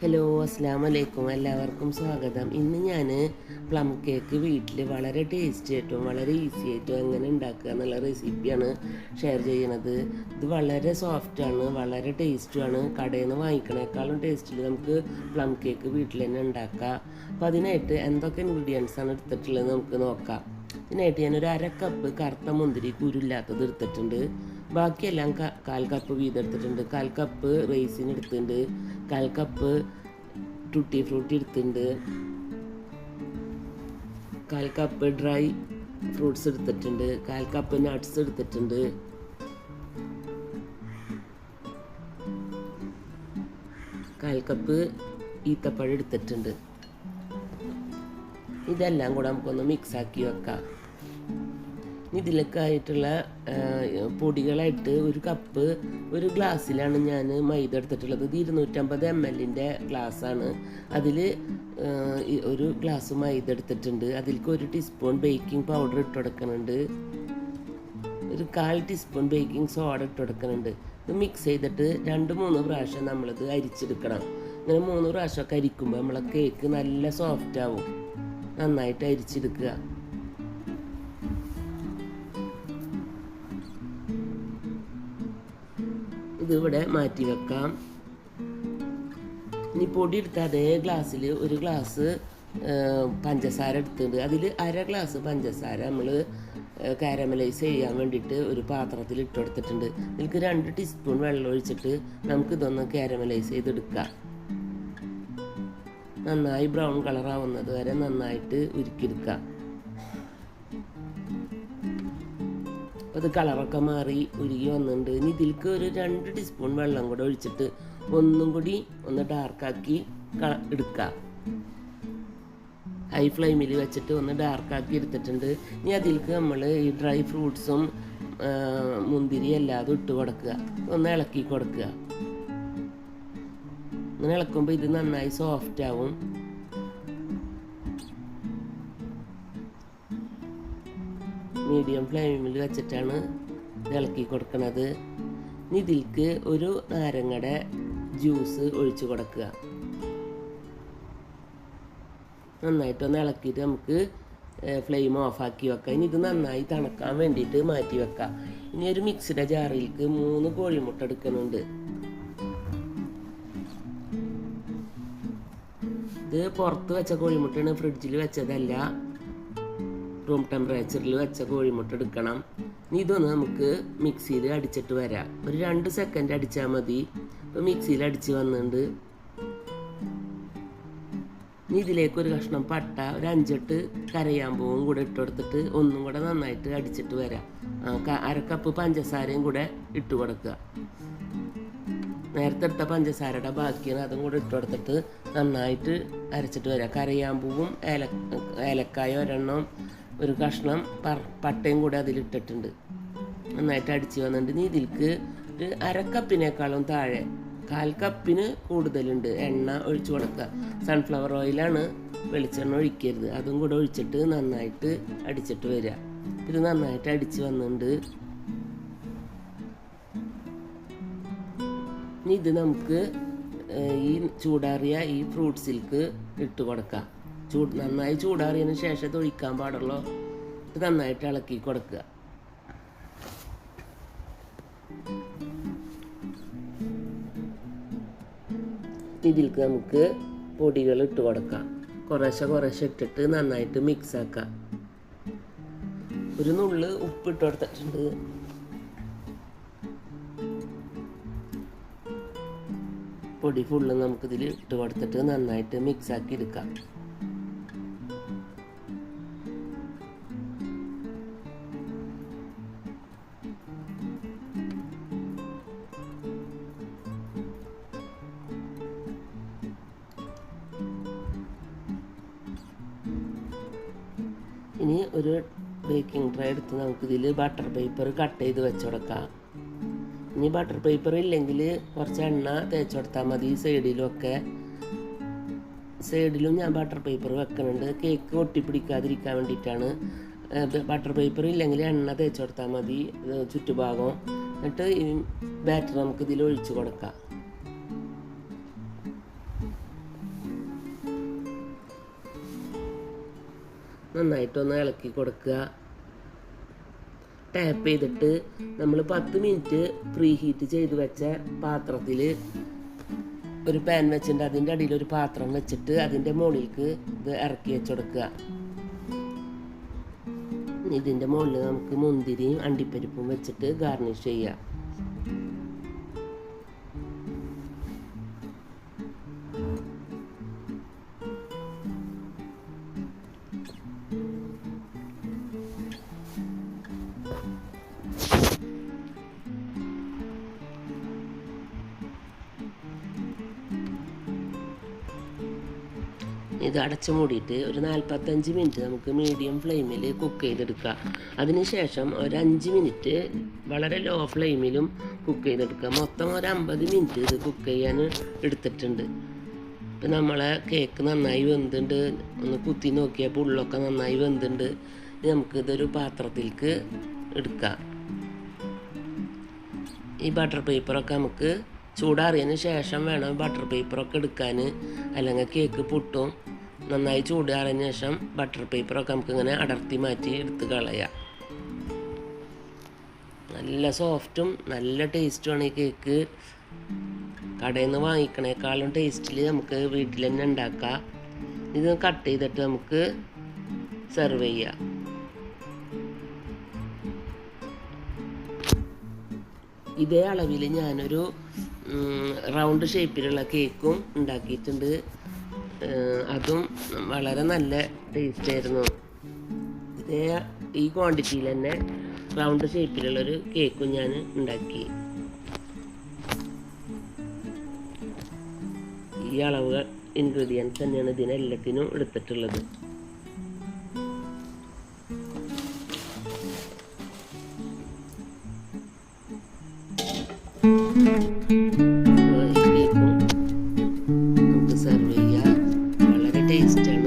Hello അസ്സാം വലൈക്കും എല്ലാവർക്കും സ്വാഗതം. ഇന്ന് ഞാൻ പ്ലം കേക്ക് വീട്ടിൽ വളരെ ടേസ്റ്റി ആയിട്ടും വളരെ ഈസി ആയിട്ടും എങ്ങനെ ഉണ്ടാക്കുക എന്നുള്ള റെസിപ്പിയാണ് ഷെയർ ചെയ്യണത്. ഇത് വളരെ സോഫ്റ്റാണ് വളരെ ടേസ്റ്റുമാണ് കടയിൽ നിന്ന് വാങ്ങിക്കണേക്കാളും ടേസ്റ്റിൽ നമുക്ക് പ്ലം കേക്ക് വീട്ടിൽ തന്നെ ഉണ്ടാക്കാം. അപ്പോൾ അതിനായിട്ട് എന്തൊക്കെ ഇൻഗ്രീഡിയൻസ് ആണ് എടുത്തിട്ടുള്ളത് നമുക്ക് നോക്കാം. ഇതിനായിട്ട് ഞാനൊരു അര കപ്പ് കറുത്ത മുന്തിരി കുരുല്ലാത്തത് എടുത്തിട്ടുണ്ട്. ബാക്കിയെല്ലാം കാൽ കപ്പ് വീതെടുത്തിട്ടുണ്ട്. കാൽ കപ്പ് റൈസിന് എടുത്തിട്ടുണ്ട്. കാൽ കപ്പ് ടുട്ടി ഫ്രൂട്ടി എടുത്തിട്ടുണ്ട്. കാൽ കപ്പ് ഡ്രൈ ഫ്രൂട്ട്സ് എടുത്തിട്ടുണ്ട്. കാൽ കപ്പ് നട്ട്സ് എടുത്തിട്ടുണ്ട്. കാൽ കപ്പ് ഈത്തപ്പഴം എടുത്തിട്ടുണ്ട്. ഇതെല്ലാം കൂടെ നമുക്കൊന്ന് മിക്സ് ആക്കി വെക്കാം. ഇതിലൊക്കെ ആയിട്ടുള്ള ആ, പൊടികളായിട്ട് ഒരു കപ്പ് ഒരു ഗ്ലാസ്സിലാണ് ഞാൻ മൈദ എടുത്തിട്ടുള്ളത്. ഇത് ഇരുന്നൂറ്റമ്പത് എം എല്ലിന്റെ ഗ്ലാസ്സാണ്. അതിൽ ഒരു ഗ്ലാസ് മൈദ എടുത്തിട്ടുണ്ട്. അതിലേക്ക് ഒരു ടീസ്പൂൺ ബേക്കിംഗ് പൗഡർ ഇട്ട് കൊടുക്കുന്നുണ്ട്. ഒരു കാൽ ടീസ്പൂൺ ബേക്കിംഗ് സോഡ ഇട്ട് കൊടുക്കുന്നുണ്ട്. ഇത് മിക്സ് ചെയ്തിട്ട് രണ്ട് മൂന്ന് പ്രാവശ്യം നമ്മളിത് അരിച്ചെടുക്കണം. ഇങ്ങനെ മൂന്ന് പ്രാവശ്യമൊക്കെ അരിക്കുമ്പോൾ നമ്മളെ കേക്ക് നല്ല സോഫ്റ്റ് ആവും. നന്നായിട്ട് അരിച്ചെടുക്കുക. ഇതിവിടെ മാറ്റി വെക്കാം. ഇനി പൊടി എടുത്ത അതേ ഗ്ലാസ്സിൽ ഒരു ഗ്ലാസ് പഞ്ചസാര എടുത്തിട്ടുണ്ട്. അതിൽ അര ഗ്ലാസ് പഞ്ചസാര നമ്മൾ കാരമലൈസ് ചെയ്യാൻ വേണ്ടിയിട്ട് ഒരു പാത്രത്തിൽ ഇട്ട് കൊടുത്തിട്ടുണ്ട്. ഇതിൽക്ക് രണ്ട് ടീസ്പൂൺ വെള്ളം ഒഴിച്ചിട്ട് നമുക്ക് ഇതൊന്ന് കാരമലൈസ് ചെയ്തെടുക്കാം. നന്നായി ബ്രൗൺ കളർ ആവുന്നത് വരെ നന്നായിട്ട് ഉരുക്കിയെടുക്കാം. അത് കളറൊക്കെ മാറി ഉരുകി വന്നിട്ടുണ്ട് ഇനി ഇതിലേക്ക് ഒരു രണ്ട് ടീസ്പൂൺ വെള്ളം കൂടെ ഒഴിച്ചിട്ട് ഒന്നും കൂടി ഒന്ന് ഡാർക്കാക്കി എടുക്കുക ഹൈ ഫ്ലെയിമിൽ വെച്ചിട്ട് ഒന്ന് ഡാർക്കാക്കി എടുത്തിട്ടുണ്ട്. ഇനി അതിലേക്ക് നമ്മൾ ഈ ഡ്രൈ ഫ്രൂട്ട്സും മുന്തിരി അല്ലാതെ ഇട്ട് കൊടുക്കുക. ഒന്ന് ഇളക്കി കൊടുക്കുക. അങ്ങനെ ഇളക്കുമ്പോൾ ഇത് നന്നായി സോഫ്റ്റ് ആവും. മീഡിയം ഫ്ലെയിമിൽ വെച്ചിട്ടാണ് ഇളക്കി കൊടുക്കുന്നത് ഇതിൽക്ക് ഒരു നാരങ്ങയുടെ ജ്യൂസ് ഒഴിച്ചു കൊടുക്കുക. നന്നായിട്ടൊന്ന് ഇളക്കിയിട്ട് നമുക്ക് ഫ്ലെയിം ഓഫാക്കി വെക്കാം. ഇനി ഇത് നന്നായി തണുക്കാൻ വേണ്ടിയിട്ട് മാറ്റി വെക്കാം. ഇനി ഒരു മിക്സിയുടെ ജാറിലേക്ക് മൂന്ന് കോഴിമുട്ട എടുക്കുന്നുണ്ട്. ഇത് പുറത്ത് വെച്ച കോഴിമുട്ടയാണ് ഫ്രിഡ്ജിൽ വെച്ചതല്ല. റൂം ടെമ്പറേച്ചറിൽ വെച്ച കോഴിമുട്ട എടുക്കണം. ഇതൊന്ന് നമുക്ക് മിക്സിയിൽ അടിച്ചിട്ട് വരാം. ഒരു രണ്ട് സെക്കൻഡ് അടിച്ചാൽ മതി. ഇപ്പോൾ മിക്സിയിൽ അടിച്ച് വന്നിട്ടുണ്ട്. ഇനി ഇതിലേക്ക് ഒരു കഷ്ണം പട്ട ഒരു അഞ്ചെട്ട് കരയാമ്പൂവും കൂടെ ഇട്ട് കൊടുത്തിട്ട് ഒന്നും കൂടെ നന്നായിട്ട് അടിച്ചിട്ട് വരാം. അരക്കപ്പ് അര കപ്പ് പഞ്ചസാരയും കൂടെ ഇട്ട് കൊടുക്കുക. നേരത്തെ എടുത്ത പഞ്ചസാരയുടെ ബാക്കിയാണ് അതും കൂടെ ഇട്ട് കൊടുത്തിട്ട് നന്നായിട്ട് അരച്ചിട്ട് വരാം. കരയാമ്പൂവും ഏല ഏലക്കായ ഒരെണ്ണം ഒരു കഷ്ണം പട്ടയും കൂടെ അതിലിട്ടിട്ടുണ്ട്. നന്നായിട്ട് അടിച്ച് വന്നിട്ടുണ്ട്. നീ ഇതിൽക്ക് ഒരു അരക്കപ്പിനേക്കാളും താഴെ കാൽ കപ്പിന് കൂടുതലുണ്ട് എണ്ണ ഒഴിച്ചു കൊടുക്കുക. സൺഫ്ലവർ ഓയിലാണ് വെളിച്ചെണ്ണ ഒഴിക്കരുത്. അതും കൂടെ ഒഴിച്ചിട്ട് നന്നായിട്ട് അടിച്ചിട്ട് വരിക. ഇത് നന്നായിട്ട് അടിച്ച് വന്നിട്ടുണ്ട്. ഇത് നമുക്ക് ഈ ചൂടാറിയ ഈ ഫ്രൂട്ട്സിൽക്ക് ഇട്ട് കൊടുക്കാം. ചൂട് നന്നായി ചൂടാറിയതിന് ശേഷം തൊഴിക്കാൻ പാടുള്ളൂ. ഇത് നന്നായിട്ട് ഇളക്കി കൊടുക്കുക. ഇതിൽക്ക് നമുക്ക് പൊടികൾ ഇട്ട് കൊടുക്കാം. കുറേശ്ശെ കുറേശ്ശെ ഇട്ടിട്ട് നന്നായിട്ട് മിക്സ് ആക്കാം. ഒരു നുള്ള് ഉപ്പ് ഇട്ട് കൊടുത്തിട്ടുണ്ട്. പൊടി ഫുള്ള് നമുക്കിതിൽ ഇട്ട് കൊടുത്തിട്ട് നന്നായിട്ട് മിക്സ് ആക്കി എടുക്കാം. ഇനി ഒരു ബേക്കിംഗ് ട്രേ എടുത്ത് നമുക്കിതിൽ ബട്ടർ പേപ്പർ കട്ട് ചെയ്ത് വെച്ചുകൊടുക്കാം ഇനി ബട്ടർ പേപ്പർ ഇല്ലെങ്കിൽ കുറച്ച് എണ്ണ തേച്ച് കൊടുത്താൽ മതി സൈഡിലുമൊക്കെ സൈഡിലും ഞാൻ ബട്ടർ പേപ്പർ വെക്കുന്നുണ്ട്. കേക്ക് ഒട്ടിപ്പിടിക്കാതിരിക്കാൻ വേണ്ടിയിട്ടാണ്. ബട്ടർ പേപ്പർ ഇല്ലെങ്കിൽ എണ്ണ തേച്ച് കൊടുത്താൽ മതി ചുറ്റുഭാഗം. എന്നിട്ട് ഈ ബാറ്റർ നമുക്ക് ഇതിൽ ഒഴിച്ച് കൊടുക്കാം. നന്നായിട്ടൊന്ന് ഇളക്കി കൊടുക്കുക. ടാപ്പ് ചെയ്തിട്ട് നമ്മൾ പത്ത് മിനിറ്റ് പ്രീ ഹീറ്റ് ചെയ്ത് വെച്ച പാത്രത്തിൽ ഒരു പാൻ വെച്ചിട്ട് അതിന്റെ അടിയിൽ ഒരു പാത്രം വെച്ചിട്ട് അതിന്റെ മുകളിലേക്ക് ഇത് ഇറക്കി വെച്ചെടുക്കുക ഇതിന്റെ മുകളിൽ നമുക്ക് മുന്തിരിയും അണ്ടിപ്പരിപ്പും വെച്ചിട്ട് ഗാർണിഷ് ചെയ്യാം. ഇത് അടച്ചു മൂടിയിട്ട് ഒരു നാൽപ്പത്തഞ്ച് മിനിറ്റ് നമുക്ക് മീഡിയം ഫ്ലെയിമിൽ കുക്ക് ചെയ്തെടുക്കുക അതിനുശേഷം ഒരു അഞ്ച് മിനിറ്റ് വളരെ ലോ ഫ്ലെയിമിലും കുക്ക് ചെയ്തെടുക്കുക മൊത്തം ഒരു അമ്പത് മിനിറ്റ് ഇത് കുക്ക് ചെയ്യാൻ എടുത്തിട്ടുണ്ട്. ഇപ്പം നമ്മളെ കേക്ക് നന്നായി വെന്തുണ്ട്. ഒന്ന് കുത്തി നോക്കിയപ്പോൾ ഉള്ളൊക്കെ നന്നായി വെന്തുണ്ട്. ഇനി നമുക്കിതൊരു പാത്രത്തിലേക്ക് എടുക്കാം. ഈ ബട്ടർ പേപ്പറൊക്കെ നമുക്ക് ചൂടാറിയതിന് ശേഷം വേണം ബട്ടർ പേപ്പറൊക്കെ എടുക്കാൻ. അല്ലെങ്കിൽ കേക്ക് പൊട്ടും. നന്നായി ചൂടാറിയതിന് ശേഷം ബട്ടർ പേപ്പറൊക്കെ നമുക്ക് ഇങ്ങനെ അടർത്തി മാറ്റി എടുത്ത് കളയാം. നല്ല സോഫ്റ്റും നല്ല ടേസ്റ്റുമാണ് ഈ കേക്ക് കടയിൽ നിന്ന് വാങ്ങിക്കണേക്കാളും ടേസ്റ്റിൽ നമുക്ക് വീട്ടിൽ തന്നെ ഉണ്ടാക്കാം. ഇത് കട്ട് ചെയ്തിട്ട് നമുക്ക് സെർവ് ചെയ്യാം. ഇതേ അളവിൽ ഞാനൊരു റൗണ്ട് ഷേപ്പിലുള്ള കേക്കും ഉണ്ടാക്കിയിട്ടുണ്ട്. അതും വളരെ നല്ല ടേസ്റ്റ് ആയിരുന്നു. ഇതേ ഈ ക്വാണ്ടിറ്റിയിൽ തന്നെ റൗണ്ട് ഷേപ്പിലുള്ളൊരു കേക്കും ഞാൻ ഉണ്ടാക്കി. ഈ അളവ് ഇൻഗ്രീഡിയൻസ് തന്നെയാണ് ഇതിനെല്ലാത്തിനും എടുത്തിട്ടുള്ളത്. Wednesday.